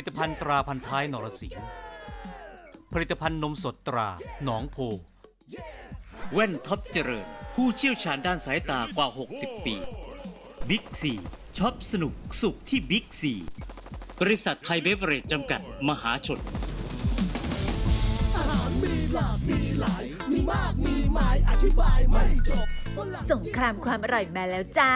ลิตภัณฑ์ตราพันท้ายนรสิงห์ผลิตภัณฑ์นมสดตราหนองโพ แว่นท็อปเจริญ ผู้เชี่ยวชาญด้านสายตากว่า 60 ปีบิ๊กซีช็อปสนุกสุขที่บิ๊กซีบริษัทไทยเบเวอเรจจำกัดมหาชน อาหารมีหลากมีหลาย มีมากมีหมายอธิบายไม่จบ สงครามความอร่อยมาแล้วจ้า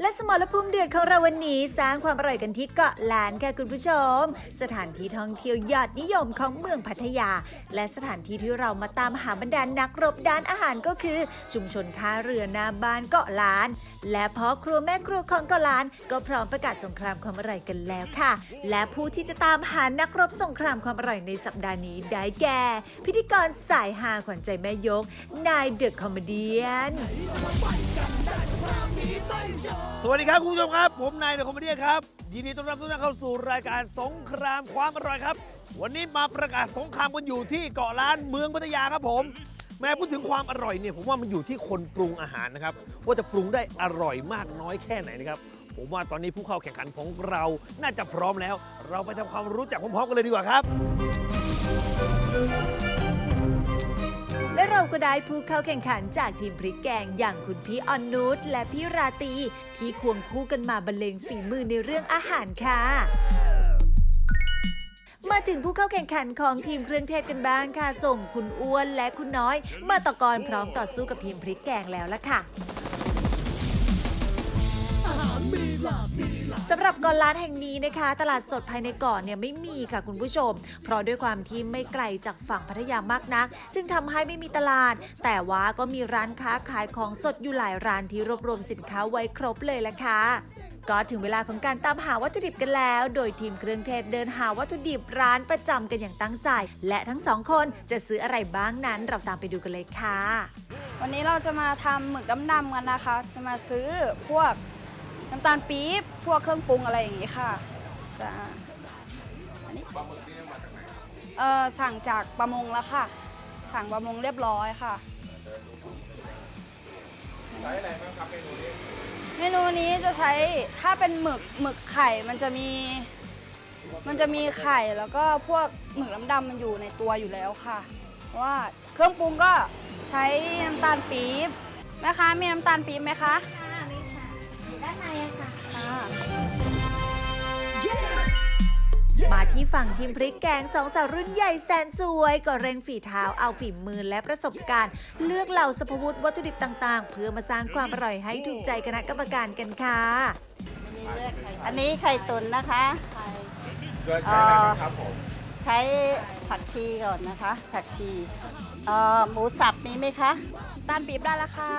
และสมรภูมิเดือดของเราวันนี้สร้างความอร่อยกันที่เกาะล้านค่ะคุณผู้ชม สถานที่ท่องเที่ยวยอดนิยมของเมืองพัทยา และสถานที่ที่เรามาตามหาบรรดานนักรบด้านอาหารก็คือ ชุมชนท่าเรือนาบ้านเกาะล้าน และพ่อครัวแม่ครัวของเกาะล้าน ก็พร้อมประกาศสงครามความอร่อยกันแล้วค่ะ และผู้ที่จะตามหานักรบสงครามความอร่อยในสัปดาห์นี้ได้แก่ พิธีกรสายฮาขวัญใจแม่ยกนายเดอะคอมเมเดียนสวัสดีครับคุณผู้ชมครับ ผมนายเดอะคอมเมดี้ครับ ยินดีต้อนรับทุกท่านเข้าสู่รายการสงครามความอร่อยครับ วันนี้มาประกาศสงครามกันอยู่ที่เกาะล้านเมืองพัทยาครับผม แม้พูดถึงความอร่อยเนี่ยผมว่ามันอยู่ที่คนปรุงอาหารนะครับว่าจะปรุงได้อร่อยมากน้อยแค่ไหนนะครับผมว่าตอนนี้ผู้เข้าแข่งขันของเราน่าจะพร้อมแล้ว เราไปทำความรู้จักพร้อมๆกันเลยดีกว่าครับ และเราก็ได้ผู้เข้าแข่งขันจากทีมพริกแกงอย่างคุณพี่ออนนุชและพี่ราตรีที่ควงคู่กันมาบรรเลงฝีมือในเรื่องอาหารค่ะ มาถึงผู้เข้าแข่งขันของทีมเครื่องเทศกันบ้างค่ะ ส่งคุณอ้วนและคุณน้อย มาตะกอนพร้อมต่อสู้กับทีมพริกแกงแล้วล่ะค่ะ สำหรับกอนร้านแห่งนี้นะคะ ตลาดสดภายในเกาะเนี่ยไม่มีค่ะคุณผู้ชม เพราะด้วยความที่ไม่ไกลจากฝั่งพัทยามากนัก จึงทำให้ไม่มีตลาด แต่ว่าก็มีร้านค้าขายของสดอยู่หลายร้านที่รวบรวมสินค้าไว้ครบเลยละค่ะก็ถึงเวลาของการตามหาวัตถุดิบกันแล้ว โดยทีมเครื่องเทศเดินหาวัตถุดิบร้านประจำกันอย่างตั้งใจ และทั้งสองคนจะซื้ออะไรบ้างนั้นเราตามไปดูกันเลยค่ะ วันนี้เราจะมาทำหมึกดำๆกันนะคะ จะมาซื้อพวก น้ำตาลปี๊บพวกเครื่องปรุงอะไรอย่างนี้ค่ะจะอันนี้เออสั่งจากประมงแล้วค่ะ สั่งประมงเรียบร้อยค่ะใช้อะไรบ้างครับเมนูนี้เมนูนี้จะใช้ถ้าเป็นหมึกหมึกไข่มันจะมี มันจะมีไข่แล้วก็พวกหมึกน้ำดำมันอยู่ในตัวอยู่แล้วค่ะเพราะว่าเครื่องปรุงก็ใช้น้ำตาลปี๊บแม่ค้ามีน้ำตาลปี๊บไหมคะานในอะค่ะค่ะ มาที่ฝั่งทีมพริกแกงสองสาวรุ่นใหญ่แสนสวย ก็เร่งฝีเท้าเอาฝีมือและประสบการณ์ เลือกเหล่าสรรพวุธวัตถุดิบต่างๆ เพื่อมาสร้างความอร่อยให้ถูกใจคณะกรรมการกันค่ะ อันนี้ไข่ตุ๋นนะคะ เกิดใช้อะไรครับผมใช้ผักชีก่อนนะคะ ผักชีเอ่อหมูสับมีไหมคะน้ำตาลปี๊บได้แล้วค่ะ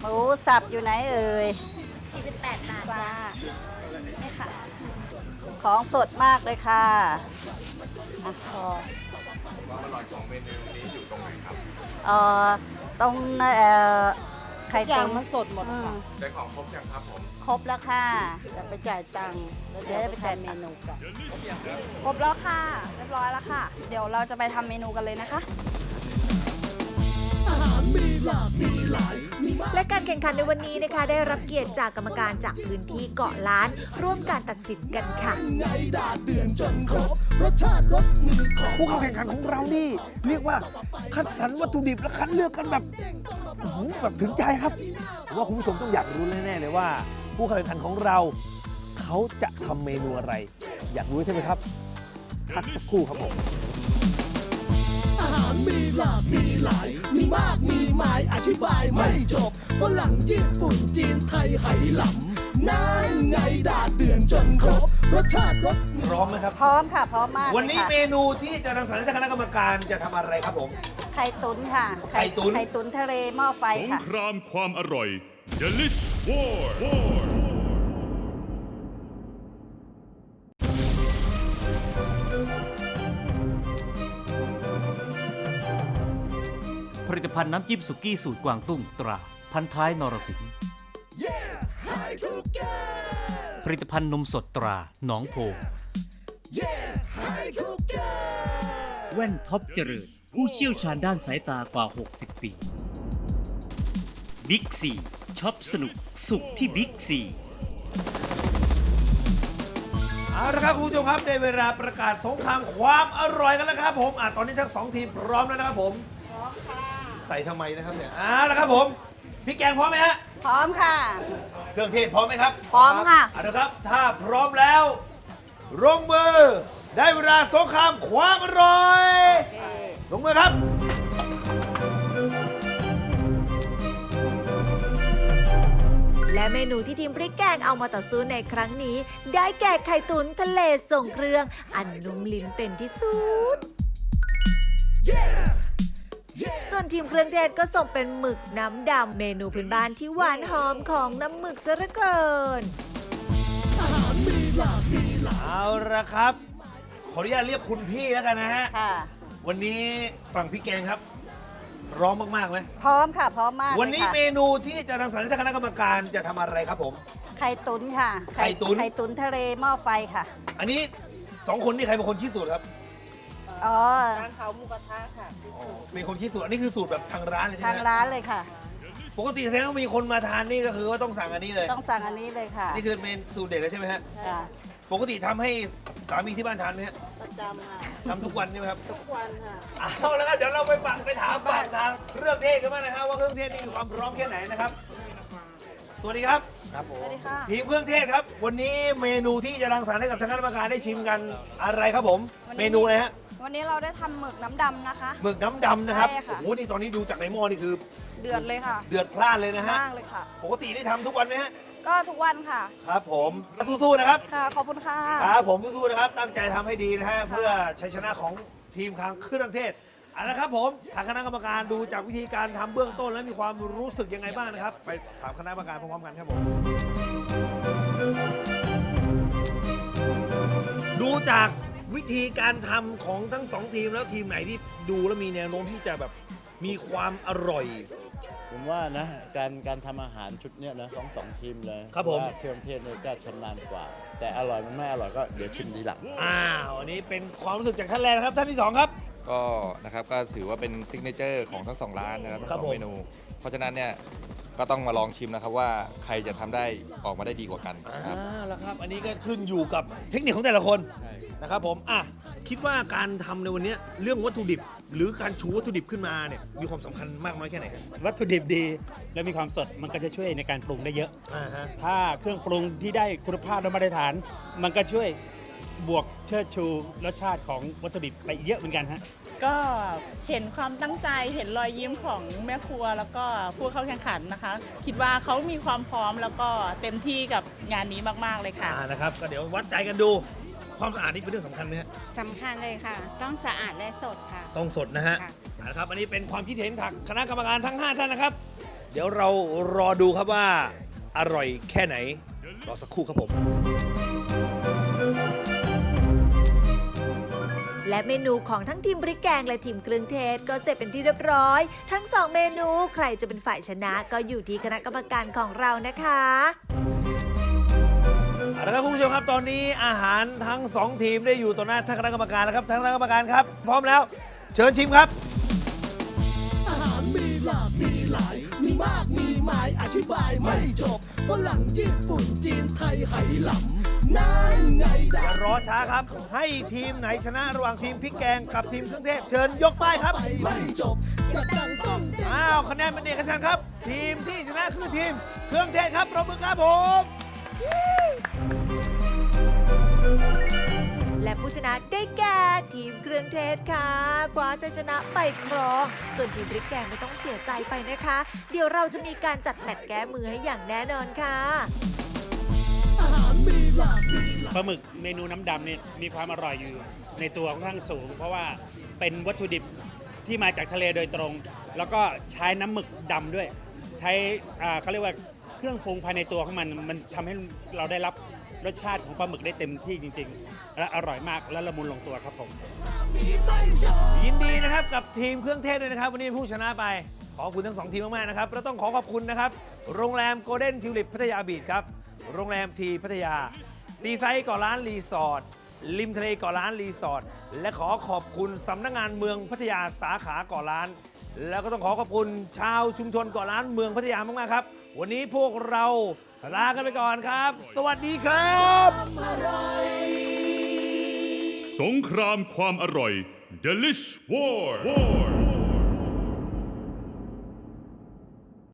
หมูสับอยู่ไหนเอ่ย 48 บาทจ้านี่ค่ะ ของสดมากเลยค่ะอะพอความอร่อยของเมนูนี้อยู่ตรงไหนครับ เอ่อตรงเอ่อไข่ตุ๋นมันสดหมดค่ะ ได้ของครบยังครับผม ครบแล้วค่ะ จะไปจ่ายตังค์แล้วเดี๋ยวจะไปจ่ายเมนูกัน ครบแล้วค่ะ เรียบร้อยแล้วค่ะ เดี๋ยวเราจะไปทำเมนูกันเลยนะคะ อาหารมีหลากมีหลายมีมากและการแข่งขันในวันนี้นะคะได้รับเกียรติจากกรรมการจากพื้นที่เกาะล้าน ร่วมการตัดสินกันค่ะไงดาดเดือนจนครบรสชาติรสมือของผู้เข้าแข่งขันของเรานี่ เรียกว่าคัดสรรวัตถุดิบและคัดเลือกกันแบบอื้อหือแบบถึงใจครับผมว่าคุณผู้ชมต้องอยากรู้แน่ๆเลยว่า ผู้เข้าแข่งขันของเรา เขาจะทำเมนูอะไร อยากรู้ใช่ไหมครับพักสักครู่ครับผม อาหารมีหลากมีหลาย มีมากมีหมายอธิบายไม่จบฝรั่งญี่ปุ่นจีนไทยไหหลำนั่นไงดาดเดือนจนครบ รสชาติรสมือพร้อมไหมครับ พร้อมค่ะ พร้อมมากวันนี้เลยเมค่ะนูที่จะนำเสนอจากคณะกรรมการจะทำอะไรครับผม ไข่ตุ๋นค่ะไข่ตุ๋น ไข่ตุ๋นทะเลหม้อไฟสงค่ะ ครามความอร่อย Delish War War ภัณฑ์น้ำจิ้มสุกี้สูตรกวางตุ้งตรา พันท้ายนรสิงห์ผลิตภัณฑ์นมสดตราหนองโพแว่นท็อปเจริญ ผู้เชี่ยวชาญด้านสายตากว่า 60 ปีบิ๊กซีช็อปสนุกสุขที่บิ๊กซีอเอาละครับคุณผู้ชมครับได้เวลาประกาศสงครามความอร่อยกันแล้วครับผมอะตอนนี้ทั้งสองทีมพร้อมแล้วนะครับผม พร้อมค่ะ ใส่ทำไมนะครับเนี่ยเอาละครับผมพี่แกงพร้อมไหมฮะพร้อมค่ะ เครื่องเทศพร้อมไหมครับพร้อมค่ะ เอาละครับถ้าพร้อมแล้วลงมือได้เวลาสงครามความอร่อยลงมือครับ และเมนูที่ทีมพริกแกงเอามาต่อสู้ในครั้งนี้ ได้แก่ไข่ตุ๋นทะเลส่งเครื่อง อันนุ่มลิ้นเป็นที่สุด ส่วนทีมเครื่องเทศก็ส่งเป็นหมึกน้ำดำเมนูพื้นบ้านที่หวานหอมของน้ำหมึกซะเหลือเกิน เอาละครับ ขออนุญาตเรียกคุณพี่แล้วกันนะฮะ ค่ะ วันนี้ฝั่งพี่แกงครับ ร้องมากๆไหมพร้อมค่ะ พร้อมมากวันนี้เลยค่ะเมนูที่จะนำเสนอท่านคณะกรรมการจะทำอะไรครับผม ไข่ตุ๋นค่ะไข่ตุ๋น ไข่ตุ๋นทะเลหม้อไฟค่ะ อันนี้สองคนนี่ใครเป็นคนคิดสูตรครับ อ๋อเป็นคนคิดสูตรอันนี้คือสูตรแบบทางร้านเลยใช่ทางไหมร้านเลยค่ะ ปกติแสดงว่ามีคนมาทานนี่ก็คือว่าต้องสั่งอันนี้เลย ต้องสั่งอันนี้เลยค่ะนี่คือเมนสูตรเด็ดเลยใช่ไหมฮะค่ะปกติทำให้สามีที่บ้านทานไหมฮะประจำค่ะทำทุกวันใช่ไหมครับ ทุกวันค่ะ เอาแล้วครับเดี๋ยวเราไปปักไปถามปักทางเครื่องเทศกันบ้างนะครับว่าเครื่องเทศนี่มีความพร้อมแค่ไหนนะครับ สวัสดีครับสวัสดีค่ะ ทีมเครื่องเทศครับ วันนี้เมนูที่จะรังสรรค์ให้กับทางคณะกรรมการได้ชิมกันอะไรครับผมวันนี้เมนูอะไรฮะ วันนี้เราได้ทำหมึกน้ำดำนะคะ หมึกน้ำดำนะครับ ใช่ค่ะ โอ้โห นี่ตอนนี้ดูจากในหม้อนี่คือ เดือดเลยค่ะเดือดพล่านเลยนะฮะ มากเลยค่ะ ปกติได้ทำทุกวันไหมฮะ ก็ทุกวันค่ะ ครับผมสู้ๆนะครับ ค่ะ ขอบคุณค่ะ ครับผมสู้ๆนะครับ ตั้งใจทำให้ดีนะฮะ เพื่อชัยชนะของทีมทางเครื่องเทศเอาละครับผม ทางคณะกรรมการดูจากวิธีการทำเบื้องต้นแล้วมีความรู้สึกยังไงบ้างนะครับ ไปถามคณะกรรมการพร้อมๆกันครับผม ดูจาก วิธีการทำของทั้งสองทีมแล้วทีมไหนที่ดูแล้วมีแนวโน้มที่จะแบบมีความอร่อย ผมว่านะการการทำอาหารชุดเนี้ยนะสองสองทีมเลยครับผม ว่าเครื่องเทศเนี่ยจะชำนาญกว่า แต่อร่อยมันไม่อร่อยก็เดี๋ยวชิมทีหลัง อ้าวอันนี้เป็นความรู้สึกจากท่านแรกนะครับ ท่านที่สองครับ ก็นะครับก็ถือว่าเป็นซิกเนเจอร์ของทั้งสองร้านนะครับทั้งครัสบอผงมเมนู เพราะฉะนั้นเนี่ยก็ต้องมาลองชิมนะครับว่าใครจะทำได้ออกมาได้ดีกว่ากันครับ อ่าแล้วครับ อันนี้ก็ขึ้นอยู่กับเทคนิคของแต่ละคน นะครับผมอะคิดว่าการทำในวันเนี้ยเรื่องวัตถุดิบ หรือการชูวัตถุดิบขึ้นมาเนี่ยมีความสำคัญมากน้อยแค่ไหนครับวัตถุดิบดีและมีความสดมันก็จะช่วยในการปรุงได้เยอะ อ่าฮะ ถ้าเครื่องปรุงที่ได้คุณภาพและมาตรฐาน มันก็ช่วยบวกเชิดชูรสชาติของวัตถุดิบไปอีกเยอะเหมือนกันฮะ ก็เห็นความตั้งใจเห็นรอยยิ้มของแม่ครัว แล้วก็ผู้เข้าแข่งขันนะคะ คิดว่าเขามีความพร้อมแล้วก็เต็มที่กับงานนี้มากๆเลยค่ะ อ่านะครับก็เดี๋ยววัดใจกันดู ความสะอาดนี่เป็นเรื่องสำคัญไหมฮะสำคัญเลยค่ะ ต้องสะอาดและสดค่ะ ต้องสดนะฮะค่ะเอาละครับ อันนี้เป็นความคิดเห็นจากคณะกรรมการทั้ง 5 ท่านนะครับ เดี๋ยวเรารอดูครับว่าอร่อยแค่ไหน รอสักครู่ครับผม และเมนูของทั้งทีมพริกแกงและทีมเครื่องเทศก็เสร็จเป็นที่เรียบร้อย ทั้งสองเมนูใครจะเป็นฝ่ายชนะก็อยู่ที่คณะกรรมการของเรานะคะ เอาละครับคุณผู้ชมครับตอนนี้อาหารทั้ง 2 ทีมได้อยู่ต่อหน้าท่านคณะกรรมการแล้วครับท่านคณะกรรมการครับ พร้อมแล้ว เชิญชิมครับ อาหารมีหลากมีหลาย มีมากมีหมายอธิบายไม่จบฝรั่งญี่ปุ่นจีนไทยไหหลำนั่นไงอดาย่ารอช้าครับ ให้ทีมไหนชนะระหว่างทีมพริกแกงกับทีมเครื่องเทศเชิญยกป้ายครับไปไม่จบกระดังต้องเด้งอ้าวคะแนนเป็นเอกฉันท์ครับ ทีมที่ชนะคือทีมเครื่องเทศครับปรบมือครับผม และผู้ชนะได้แก่ทีมเครื่องเทศค่ะคว้าชัยชนะไปครอง ส่วนทีมพริกแกงไม่ต้องเสียใจไปนะคะ เดี๋ยวเราจะมีการจัดแมตช์แก้มือให้อย่างแน่นอนค่ะปลาหมึกเมนูน้ำดำเนี่ยมีความอร่อยอยู่ในตัวค่อนข้างสูง เพราะว่าเป็นวัตถุดิบที่มาจากทะเลโดยตรง แล้วก็ใช้น้ำหมึกดำด้วย ใช้เขาเรียกว่า เครื่องปรุงภายในตัวของมันมันทำให้เราได้รับรสชาติของปลาหมึกได้เต็มที่จริง ๆ และอร่อยมากและละมุนลงตัวครับผม ยินดีนะครับกับทีมเครื่องเทศด้วยนะครับ วันนี้ผู้ชนะไป ขอบคุณทั้งสองทีมมากๆนะครับแล้วต้องขอขอบคุณนะครับ โรงแรมโกลเด้นทิวลิปพัทยาบีชครับ โรงแรมทีพัทยาซีไซต์เกาะล้านรีสอร์ทริมทะเลเกาะล้านรีสอร์ทและขอขอบคุณสำนักงานเมืองพัทยาสาขาเกาะล้าน แล้วก็ต้องขอขอบคุณชาวชุมชนเกาะล้านเมืองพัทยามากๆครับ วันนี้พวกเราลากันไปก่อนครับ สวัสดีครับ สงครามความอร่อย Delish War, War.